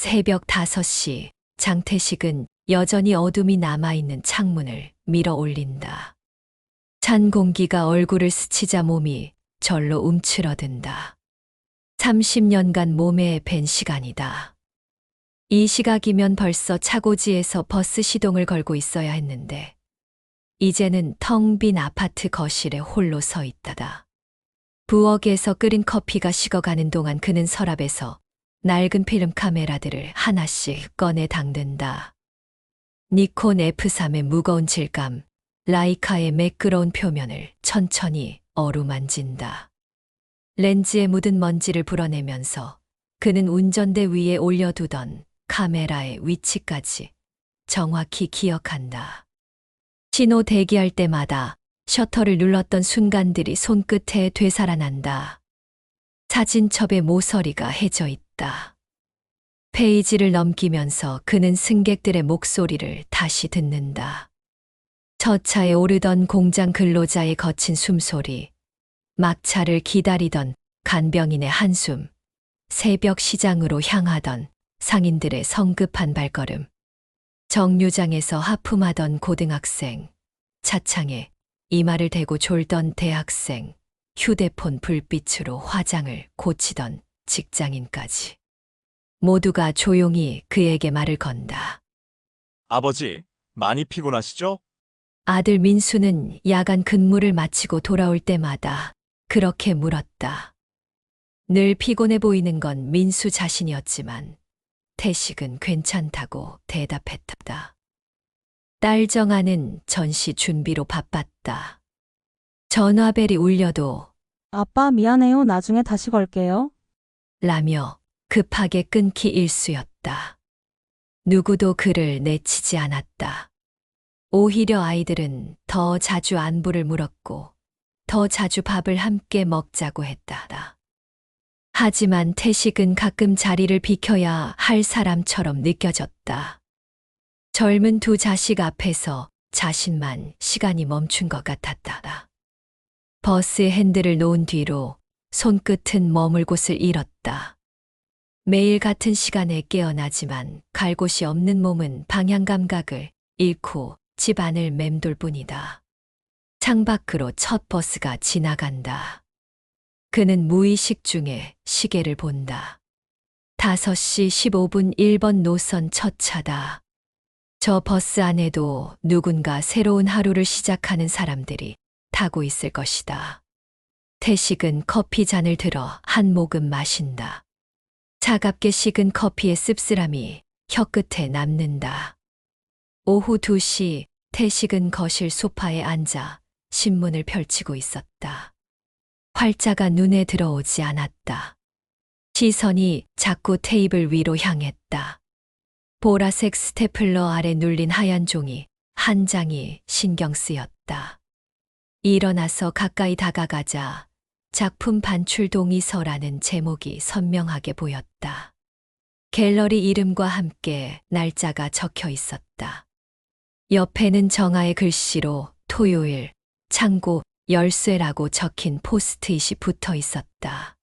새벽 5시 장태식은 여전히 어둠이 남아있는 창문을 밀어 올린다. 찬 공기가 얼굴을 스치자 몸이 절로 움츠러든다. 30년간 몸에 밴 시간이다. 이 시각이면 벌써 차고지에서 버스 시동을 걸고 있어야 했는데, 이제는 텅 빈 아파트 거실에 홀로 서 있다다. 부엌에서 끓인 커피가 식어가는 동안 그는 서랍에서 낡은 필름 카메라들을 하나씩 꺼내 당든다. 니콘 F3의 무거운 질감, 라이카의 매끄러운 표면을 천천히 어루만진다. 렌즈에 묻은 먼지를 불어내면서 그는 운전대 위에 올려두던 카메라의 위치까지 정확히 기억한다. 신호 대기할 때마다 셔터를 눌렀던 순간들이 손끝에 되살아난다. 사진첩의 모서리가 해져 있다. 페이지를 넘기면서 그는 승객들의 목소리를 다시 듣는다. 첫 차에 오르던 공장 근로자의 거친 숨소리, 막차를 기다리던 간병인의 한숨, 새벽 시장으로 향하던 상인들의 성급한 발걸음, 정류장에서 하품하던 고등학생, 차창에 이마를 대고 졸던 대학생, 휴대폰 불빛으로 화장을 고치던 직장인까지. 모두가 조용히 그에게 말을 건다. 아버지, 많이 피곤하시죠? 아들 민수는 야간 근무를 마치고 돌아올 때마다 그렇게 물었다. 늘 피곤해 보이는 건 민수 자신이었지만 태식은 괜찮다고 대답했다. 딸 정아는 전시 준비로 바빴다. 전화벨이 울려도 아빠 미안해요. 나중에 다시 걸게요. 라며 급하게 끊기 일쑤였다. 누구도 그를 내치지 않았다. 오히려 아이들은 더 자주 안부를 물었고, 더 자주 밥을 함께 먹자고 했다. 하지만 태식은 가끔 자리를 비켜야 할 사람처럼 느껴졌다. 젊은 두 자식 앞에서 자신만 시간이 멈춘 것 같았다. 버스 핸들을 놓은 뒤로 손끝은 머물 곳을 잃었다. 매일 같은 시간에 깨어나지만 갈 곳이 없는 몸은 방향 감각을 잃고 집 안을 맴돌 뿐이다. 창밖으로 첫 버스가 지나간다. 그는 무의식 중에 시계를 본다. 5시 15분 1번 노선 첫 차다. 저 버스 안에도 누군가 새로운 하루를 시작하는 사람들이 타고 있을 것이다. 태식은 커피 잔을 들어 한 모금 마신다. 차갑게 식은 커피의 씁쓸함이 혀끝에 남는다. 오후 2시 태식은 거실 소파에 앉아 신문을 펼치고 있었다. 활자가 눈에 들어오지 않았다. 시선이 자꾸 테이블 위로 향했다. 보라색 스테플러 아래 눌린 하얀 종이 한 장이 신경 쓰였다. 일어나서 가까이 다가가자 작품 반출 동의서라는 제목이 선명하게 보였다. 갤러리 이름과 함께 날짜가 적혀 있었다. 옆에는 정아의 글씨로 토요일, 창고, 열쇠라고 적힌 포스트잇이 붙어 있었다.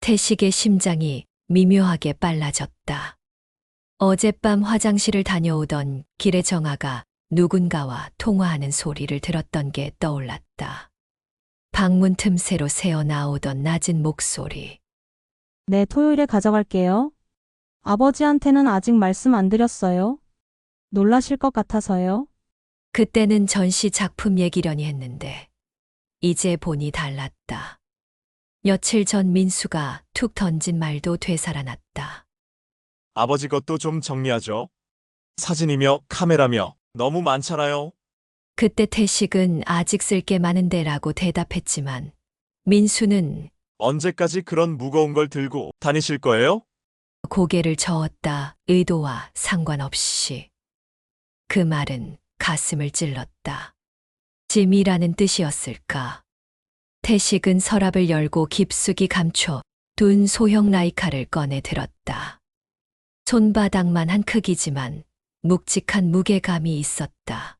태식의 심장이 미묘하게 빨라졌다. 어젯밤 화장실을 다녀오던 길의 정아가 누군가와 통화하는 소리를 들었던 게 떠올랐다. 방문 틈새로 새어 나오던 낮은 목소리. 네, 토요일에 가져갈게요. 아버지한테는 아직 말씀 안 드렸어요. 놀라실 것 같아서요. 그때는 전시 작품 얘기려니 했는데, 이제 보니 달랐다. 며칠 전 민수가 툭 던진 말도 되살아났다. 아버지 것도 좀 정리하죠. 사진이며 카메라며 너무 많잖아요. 그때 태식은 아직 쓸 게 많은데라고 대답했지만, 민수는 언제까지 그런 무거운 걸 들고 다니실 거예요? 고개를 저었다. 의도와 상관없이. 그 말은 가슴을 찔렀다. 짐이라는 뜻이었을까? 태식은 서랍을 열고 깊숙이 감춰 둔 소형 라이카를 꺼내 들었다. 손바닥만 한 크기지만 묵직한 무게감이 있었다.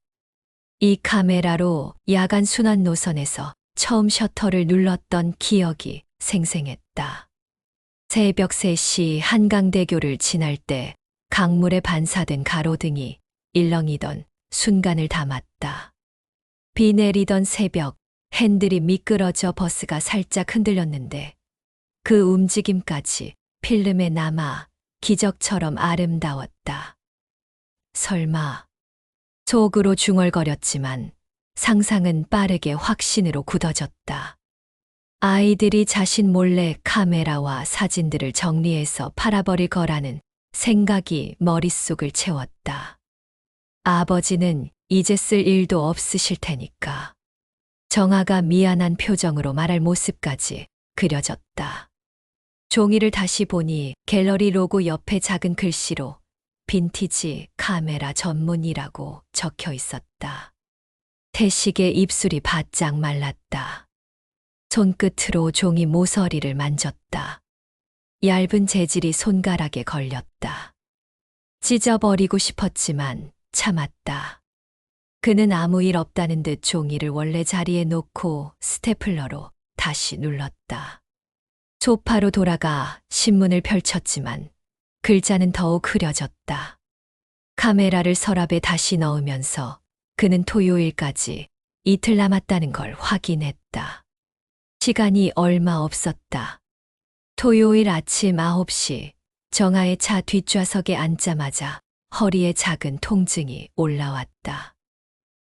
이 카메라로 야간 순환 노선에서 처음 셔터를 눌렀던 기억이 생생했다. 새벽 3시 한강대교를 지날 때 강물에 반사된 가로등이 일렁이던 순간을 담았다. 비 내리던 새벽, 핸들이 미끄러져 버스가 살짝 흔들렸는데 그 움직임까지 필름에 남아 기적처럼 아름다웠다. 설마 속으로 중얼거렸지만 상상은 빠르게 확신으로 굳어졌다. 아이들이 자신 몰래 카메라와 사진들을 정리해서 팔아버릴 거라는 생각이 머릿속을 채웠다. 아버지는 이제 쓸 일도 없으실 테니까. 정아가 미안한 표정으로 말할 모습까지 그려졌다. 종이를 다시 보니 갤러리 로고 옆에 작은 글씨로 빈티지 카메라 전문이라고 적혀 있었다. 태식의 입술이 바짝 말랐다. 손끝으로 종이 모서리를 만졌다. 얇은 재질이 손가락에 걸렸다. 찢어버리고 싶었지만 참았다. 그는 아무 일 없다는 듯 종이를 원래 자리에 놓고 스테플러로 다시 눌렀다. 소파로 돌아가 신문을 펼쳤지만 글자는 더욱 흐려졌다. 카메라를 서랍에 다시 넣으면서 그는 토요일까지 이틀 남았다는 걸 확인했다. 시간이 얼마 없었다. 토요일 아침 9시 정아의 차 뒷좌석에 앉자마자 허리에 작은 통증이 올라왔다.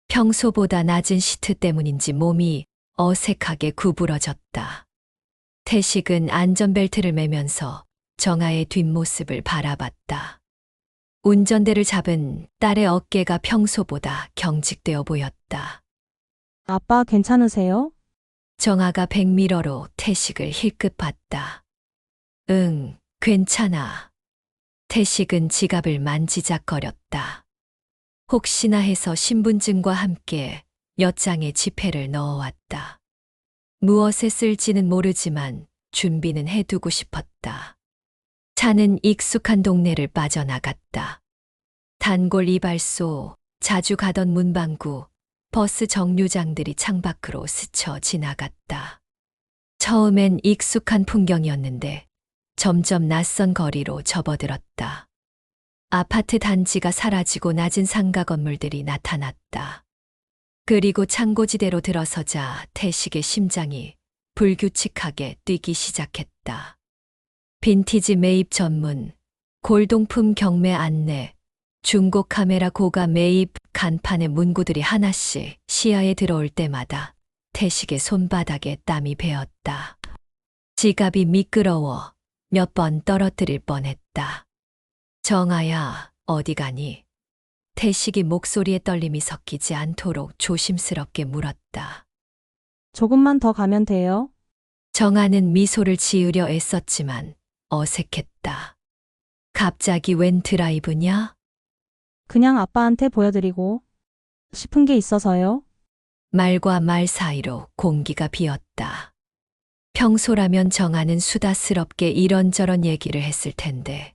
평소보다 낮은 시트 때문인지 몸이 어색하게 구부러졌다. 태식은 안전벨트를 매면서 정아의 뒷모습을 바라봤다. 운전대를 잡은 딸의 어깨가 평소보다 경직되어 보였다. 아빠 괜찮으세요? 정아가 백미러로 태식을 힐끗 봤다. 응, 괜찮아. 태식은 지갑을 만지작거렸다. 혹시나 해서 신분증과 함께 몇 장의 지폐를 넣어왔다. 무엇에 쓸지는 모르지만 준비는 해두고 싶었다. 차는 익숙한 동네를 빠져나갔다. 단골 이발소, 자주 가던 문방구, 버스 정류장들이 창밖으로 스쳐 지나갔다. 처음엔 익숙한 풍경이었는데 점점 낯선 거리로 접어들었다. 아파트 단지가 사라지고 낮은 상가 건물들이 나타났다. 그리고 창고지대로 들어서자 태식의 심장이 불규칙하게 뛰기 시작했다. 빈티지 매입 전문, 골동품 경매 안내, 중고 카메라 고가 매입 간판의 문구들이 하나씩 시야에 들어올 때마다 태식의 손바닥에 땀이 배었다. 지갑이 미끄러워 몇 번 떨어뜨릴 뻔했다. 정아야, 어디 가니? 태식이 목소리에 떨림이 섞이지 않도록 조심스럽게 물었다. 조금만 더 가면 돼요. 정아는 미소를 지으려 애썼지만 어색했다. 갑자기 웬 드라이브냐? 그냥 아빠한테 보여드리고 싶은 게 있어서요. 말과 말 사이로 공기가 비었다. 평소라면 정아는 수다스럽게 이런저런 얘기를 했을 텐데,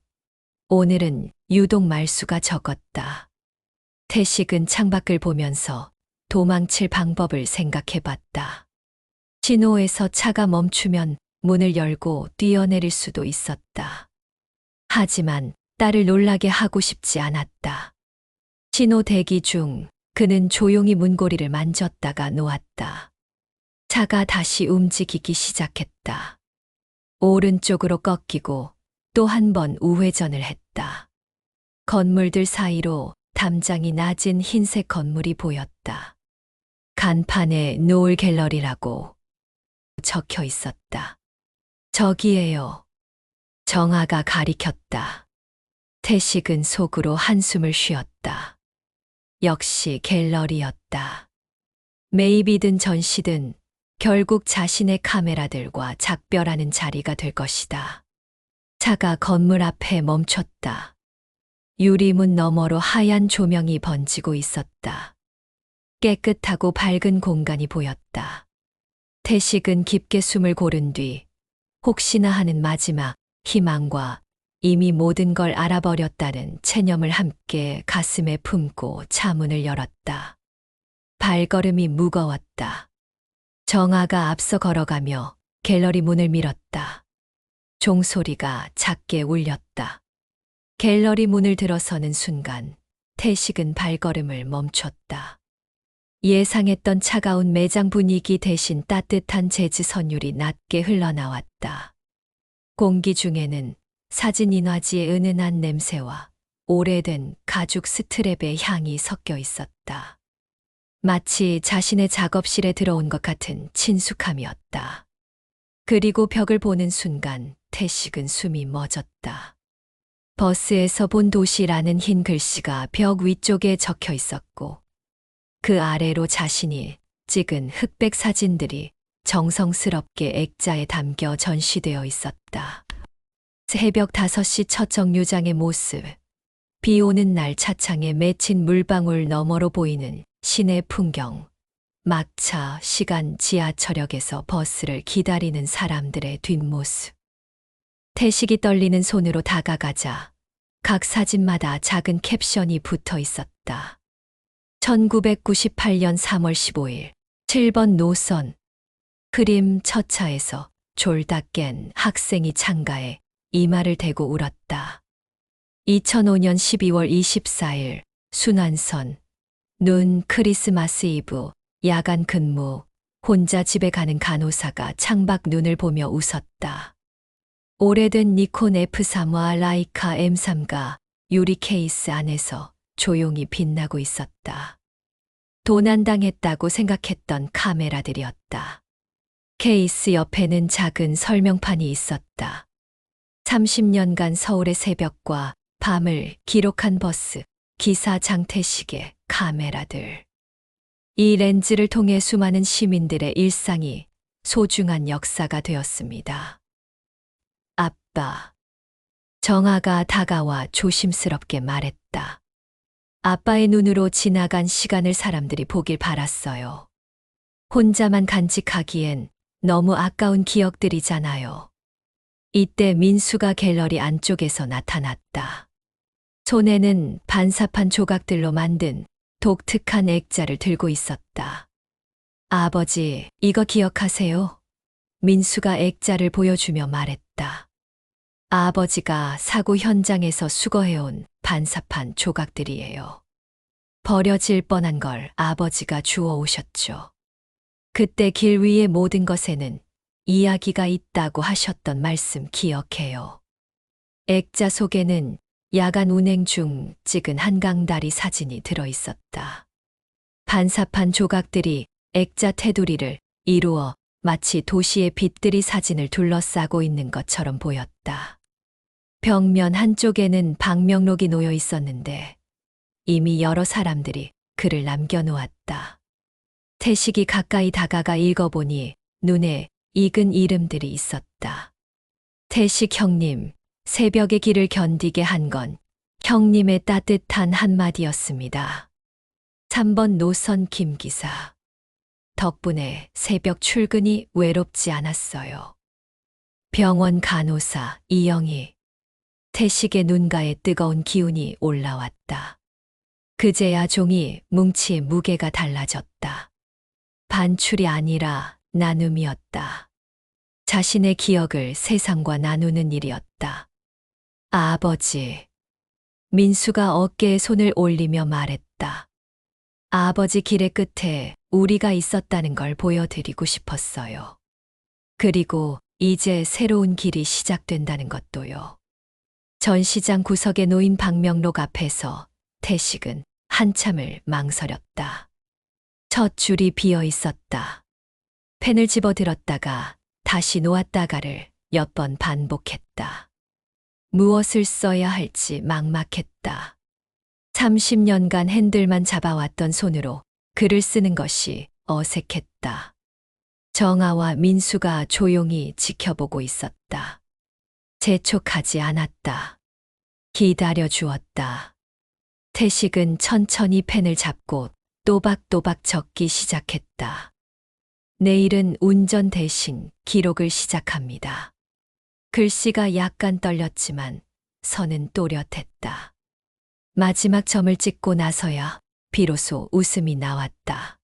오늘은 유독 말수가 적었다. 태식은 창밖을 보면서 도망칠 방법을 생각해 봤다. 신호에서 차가 멈추면 문을 열고 뛰어내릴 수도 있었다. 하지만 딸을 놀라게 하고 싶지 않았다. 신호 대기 중 그는 조용히 문고리를 만졌다가 놓았다. 차가 다시 움직이기 시작했다. 오른쪽으로 꺾이고 또 한 번 우회전을 했다. 건물들 사이로 담장이 낮은 흰색 건물이 보였다. 간판에 노을 갤러리라고 적혀 있었다. 저기에요. 정아가 가리켰다. 태식은 속으로 한숨을 쉬었다. 역시 갤러리였다. 매입이든 전시든 결국 자신의 카메라들과 작별하는 자리가 될 것이다. 차가 건물 앞에 멈췄다. 유리문 너머로 하얀 조명이 번지고 있었다. 깨끗하고 밝은 공간이 보였다. 태식은 깊게 숨을 고른 뒤 혹시나 하는 마지막 희망과 이미 모든 걸 알아버렸다는 체념을 함께 가슴에 품고 차문을 열었다. 발걸음이 무거웠다. 정아가 앞서 걸어가며 갤러리 문을 밀었다. 종소리가 작게 울렸다. 갤러리 문을 들어서는 순간 태식은 발걸음을 멈췄다. 예상했던 차가운 매장 분위기 대신 따뜻한 재즈 선율이 낮게 흘러나왔다. 공기 중에는 사진 인화지의 은은한 냄새와 오래된 가죽 스트랩의 향이 섞여 있었다. 마치 자신의 작업실에 들어온 것 같은 친숙함이었다. 그리고 벽을 보는 순간 태식은 숨이 멎었다. 버스에서 본 도시라는 흰 글씨가 벽 위쪽에 적혀 있었고, 그 아래로 자신이 찍은 흑백 사진들이 정성스럽게 액자에 담겨 전시되어 있었다. 새벽 5시 첫 정류장의 모습, 비 오는 날 차창에 맺힌 물방울 너머로 보이는 시내 풍경, 막차, 시간, 지하철역에서 버스를 기다리는 사람들의 뒷모습. 태식이 떨리는 손으로 다가가자 각 사진마다 작은 캡션이 붙어 있었다. 1998년 3월 15일 7번 노선 그림 첫 차에서 졸다 깬 학생이 창가에 이마를 대고 울었다. 2005년 12월 24일 순환선 눈 크리스마스 이브 야간 근무 혼자 집에 가는 간호사가 창밖 눈을 보며 웃었다. 오래된 니콘 F3와 라이카 M3가 유리 케이스 안에서 조용히 빛나고 있었다. 도난당했다고 생각했던 카메라들이었다. 케이스 옆에는 작은 설명판이 있었다. 30년간 서울의 새벽과 밤을 기록한 버스, 기사 장태식의 카메라들. 이 렌즈를 통해 수많은 시민들의 일상이 소중한 역사가 되었습니다. 아빠. 정아가 다가와 조심스럽게 말했다. 아빠의 눈으로 지나간 시간을 사람들이 보길 바랐어요. 혼자만 간직하기엔 너무 아까운 기억들이잖아요. 이때 민수가 갤러리 안쪽에서 나타났다. 손에는 반사판 조각들로 만든 독특한 액자를 들고 있었다. 아버지, 이거 기억하세요? 민수가 액자를 보여주며 말했다. 아버지가 사고 현장에서 수거해온 반사판 조각들이에요. 버려질 뻔한 걸 아버지가 주워 오셨죠. 그때 길 위의 모든 것에는 이야기가 있다고 하셨던 말씀 기억해요. 액자 속에는 야간 운행 중 찍은 한강 다리 사진이 들어 있었다. 반사판 조각들이 액자 테두리를 이루어 마치 도시의 빛들이 사진을 둘러싸고 있는 것처럼 보였다. 벽면 한쪽에는 방명록이 놓여 있었는데 이미 여러 사람들이 글을 남겨놓았다. 태식이 가까이 다가가 읽어보니 눈에 익은 이름들이 있었다. 태식 형님, 새벽의 길을 견디게 한 건 형님의 따뜻한 한마디였습니다. 3번 노선 김기사. 덕분에 새벽 출근이 외롭지 않았어요. 병원 간호사 이영희. 태식의 눈가에 뜨거운 기운이 올라왔다. 그제야 종이 뭉치의 무게가 달라졌다. 반출이 아니라 나눔이었다. 자신의 기억을 세상과 나누는 일이었다. 아버지. 민수가 어깨에 손을 올리며 말했다. 아버지 길의 끝에 우리가 있었다는 걸 보여드리고 싶었어요. 그리고 이제 새로운 길이 시작된다는 것도요. 전시장 구석에 놓인 방명록 앞에서 태식은 한참을 망설였다. 첫 줄이 비어 있었다. 펜을 집어 들었다가 다시 놓았다가를 몇 번 반복했다. 무엇을 써야 할지 막막했다. 30년간 핸들만 잡아왔던 손으로 글을 쓰는 것이 어색했다. 정아와 민수가 조용히 지켜보고 있었다. 재촉하지 않았다. 기다려 주었다. 태식은 천천히 펜을 잡고 또박또박 적기 시작했다. 내일은 운전 대신 기록을 시작합니다. 글씨가 약간 떨렸지만 선은 또렷했다. 마지막 점을 찍고 나서야 비로소 웃음이 나왔다.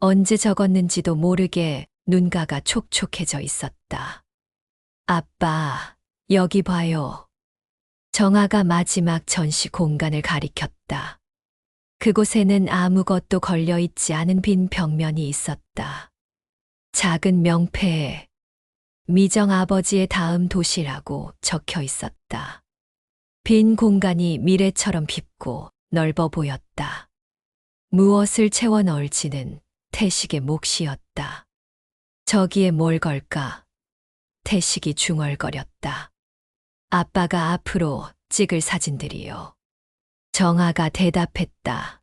언제 적었는지도 모르게 눈가가 촉촉해져 있었다. 아빠, 여기 봐요. 정아가 마지막 전시 공간을 가리켰다. 그곳에는 아무것도 걸려 있지 않은 빈 벽면이 있었다. 작은 명패에 미정 아버지의 다음 도시라고 적혀 있었다. 빈 공간이 미래처럼 깊고 넓어 보였다. 무엇을 채워 넣을지는 태식의 몫이었다. 저기에 뭘 걸까? 태식이 중얼거렸다. 아빠가 앞으로 찍을 사진들이요. 정아가 대답했다.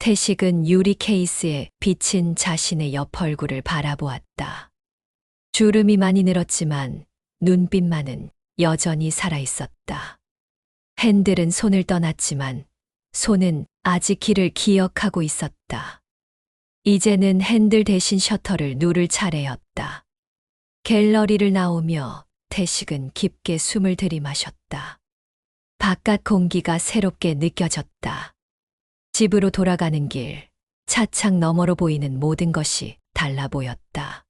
태식은 유리 케이스에 비친 자신의 옆 얼굴을 바라보았다. 주름이 많이 늘었지만 눈빛만은 여전히 살아 있었다. 핸들은 손을 떠났지만 손은 아직 길을 기억하고 있었다. 이제는 핸들 대신 셔터를 누를 차례였다. 갤러리를 나오며 태식은 깊게 숨을 들이마셨다. 바깥 공기가 새롭게 느껴졌다. 집으로 돌아가는 길, 차창 너머로 보이는 모든 것이 달라 보였다.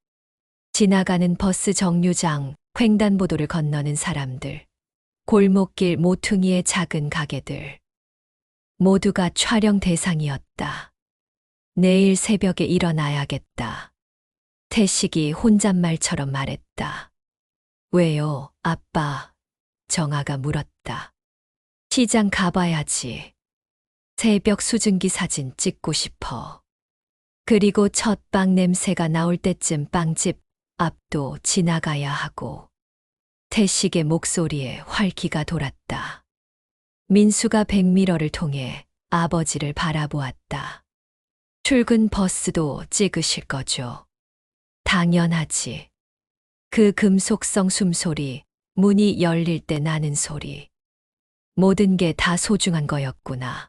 지나가는 버스 정류장, 횡단보도를 건너는 사람들, 골목길 모퉁이의 작은 가게들. 모두가 촬영 대상이었다. 내일 새벽에 일어나야겠다. 태식이 혼잣말처럼 말했다. 왜요, 아빠? 정아가 물었다. 시장 가봐야지. 새벽 수증기 사진 찍고 싶어. 그리고 첫 빵 냄새가 나올 때쯤 빵집 앞도 지나가야 하고. 태식의 목소리에 활기가 돌았다. 민수가 백미러를 통해 아버지를 바라보았다. 출근 버스도 찍으실 거죠. 당연하지. 그 금속성 숨소리, 문이 열릴 때 나는 소리. 모든 게 다 소중한 거였구나.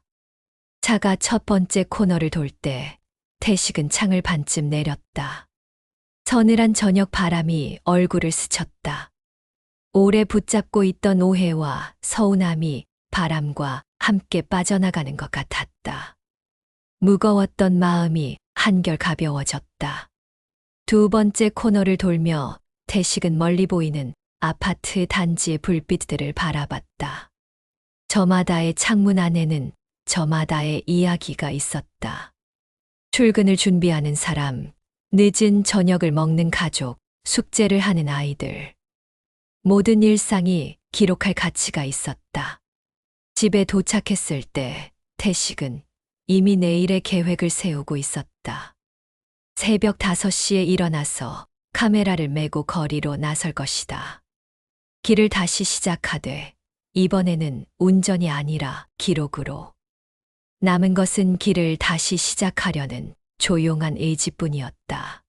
차가 첫 번째 코너를 돌 때 태식은 창을 반쯤 내렸다. 서늘한 저녁 바람이 얼굴을 스쳤다. 오래 붙잡고 있던 오해와 서운함이 바람과 함께 빠져나가는 것 같았다. 무거웠던 마음이 한결 가벼워졌다. 두 번째 코너를 돌며 태식은 멀리 보이는 아파트 단지의 불빛들을 바라봤다. 저마다의 창문 안에는 저마다의 이야기가 있었다. 출근을 준비하는 사람, 늦은 저녁을 먹는 가족, 숙제를 하는 아이들. 모든 일상이 기록할 가치가 있었다. 집에 도착했을 때 태식은 이미 내일의 계획을 세우고 있었다. 새벽 5시에 일어나서 카메라를 메고 거리로 나설 것이다. 길을 다시 시작하되 이번에는 운전이 아니라 기록으로. 남은 것은 길을 다시 시작하려는 조용한 의지뿐이었다.